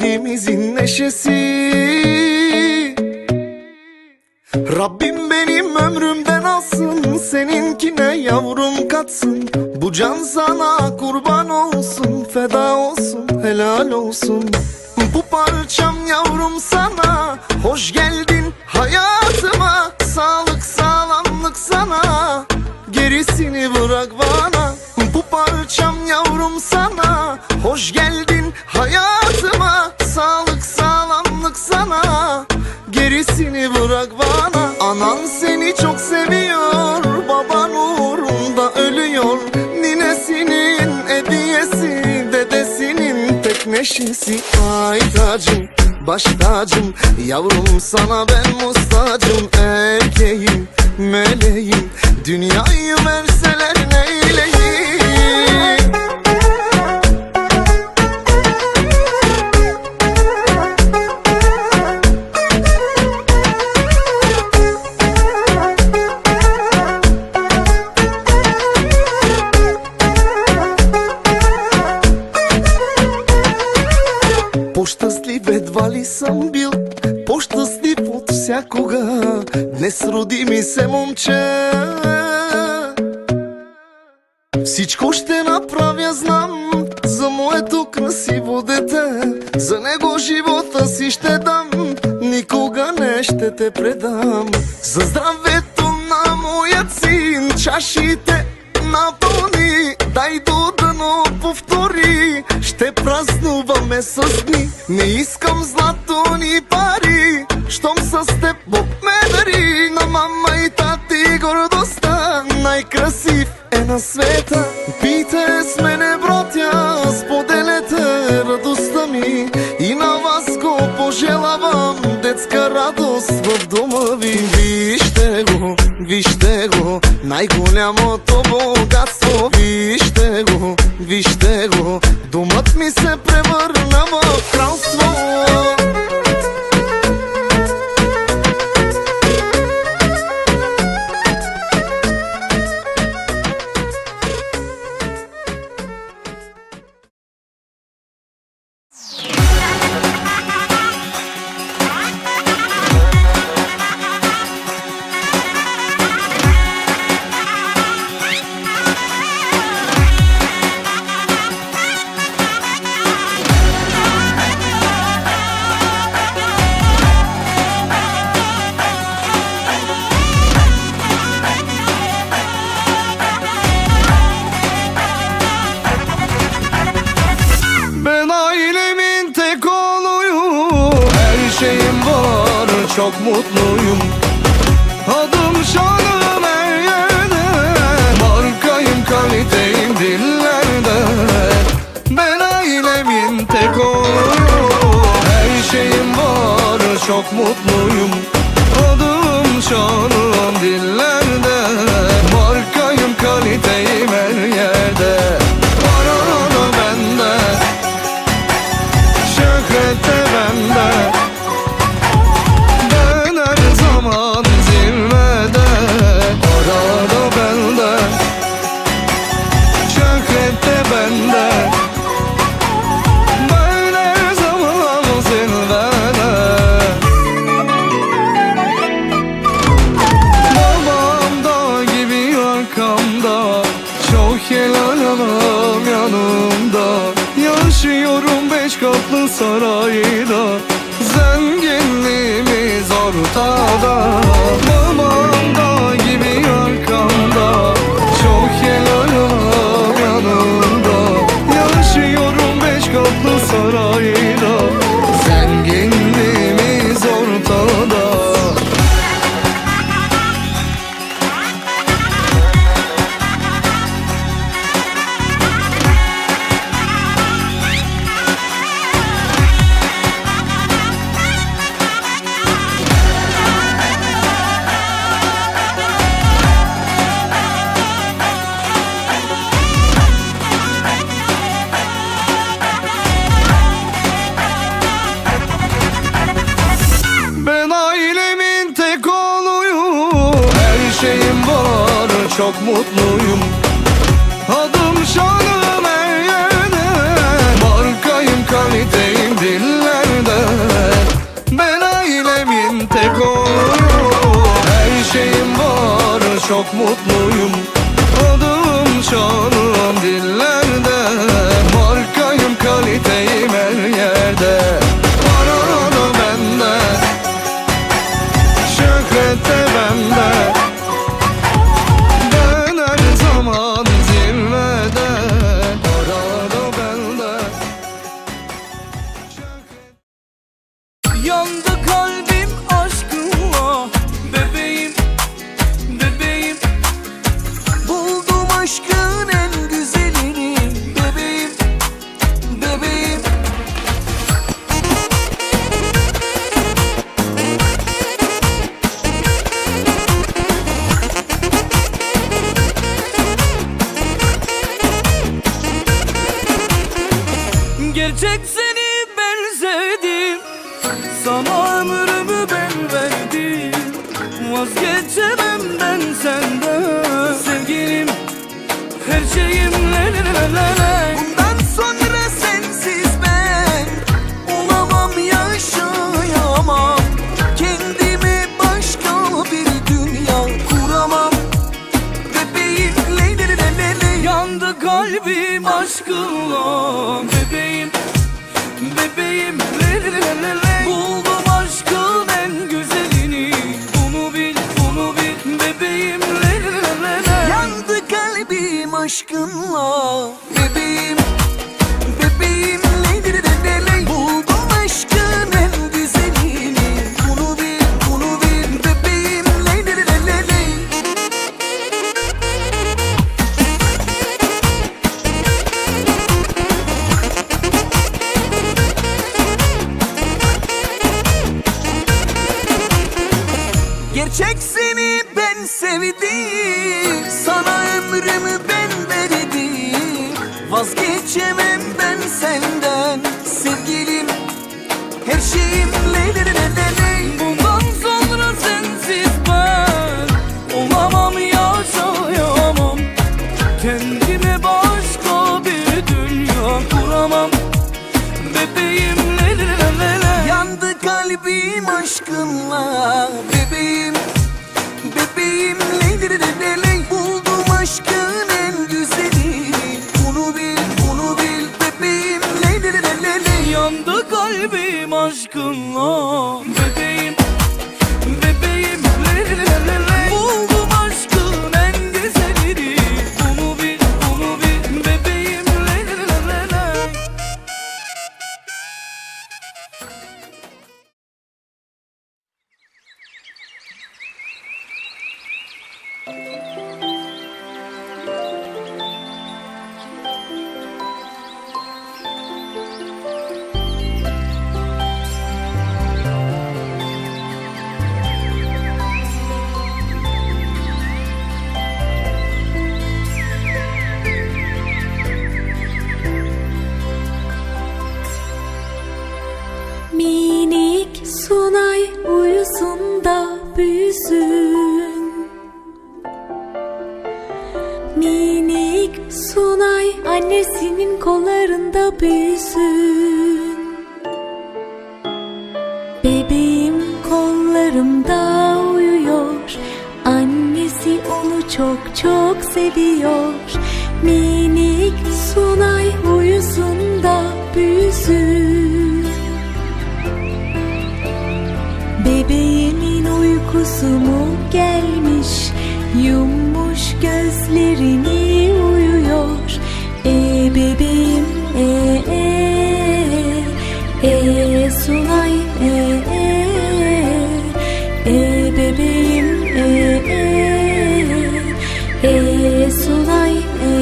Kalbimizin neşesi. Rabbim benim ömrümden alsın Seninkine yavrum katsın. Bu can sana kurban olsun Feda olsun helal olsun. Bu parçam yavrum sana Hoş geldin hayatıma. Sağlık sağlamlık sana Gerisini bırak bana. Bu parçam yavrum sana Hoş geldin hayatıma neşesi Ay tacım baş tacım. Yavrum sana ben mustacım Erkeğim meleğim. Dünyayı verseler съм бил По-щастлив от всякога. Днес роди ми се момче. Всичко ще направя, знам За моето красиво дете. За него живота си ще дам Никога не ще те предам. За здравето на моят син Чашите напълни. Дай до дъно повтори. Ще празнуваме с дни Не искам злато ни пари Щом с теб Бог ме дари. На мама и тати гордостта Най-красив е на света. Пийте с мене, братя Споделете радостта ми. И на вас го пожелавам Детска радост в дома ви. Вижте го, вижте го Най-голямото богатство вижте го. Домът ми се превърна в кралство çok mutluyum. Adım şanım her yerde. Markayım kaliteyim dillerde. Ben ailemin tek oğluyum Her şeyim var çok mutluyum. Adım şanım dillerde Çok helal anam yanımda. Yaşıyorum beş katlı sarayda. Zenginliğimiz ortada çok mutluyum. Adım şanım her yerde. Markayım kaliteyim dillerde. Ben ailemin tek oğlu. Her şeyim var çok mutlu. Gerçek seni ben sevdim. Sana ömrümü ben verdim. Vazgeçemem ben senden. Sevgilim her şeyim le le le le kalbim aşkınla Bebeğim, bebeğim le le le le Buldum aşkın en güzelini. Bunu bil, bunu bil Bebeğim le le le le. Yandı kalbim aşkınla Bebeğim Bebeğim Gerçek seni ben sevdim. Sana ömrümü ben verdim. Vazgeçemem ben senden Kalbim aşkınla Bebeğim. Bebeğim ley ley ley ley ley Buldum aşkın en güzeli. Bunu bil bunu bil. Bebeğim ley ley ley ley ley Yandı kalbim aşkınla büyüsün Bebeğim kollarımda uyuyor. Annesi onu çok çok seviyor. Minik Sunay uyusun da büyüsün. Bebeğimin uykusu mu gelmiş? Yummuş gözlerini uyuyor. E bebeğim e e E Sunay e e E bebeğim e e E Sunay e e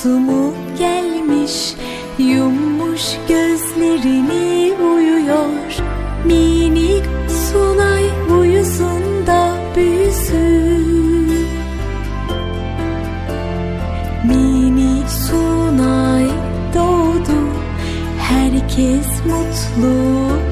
uykusu mu gelmiş Yummuş gözlerini uyuyor. Minik Sunay uyusun da büyüsün. Mini Sunay doğdu Her herkes mutlu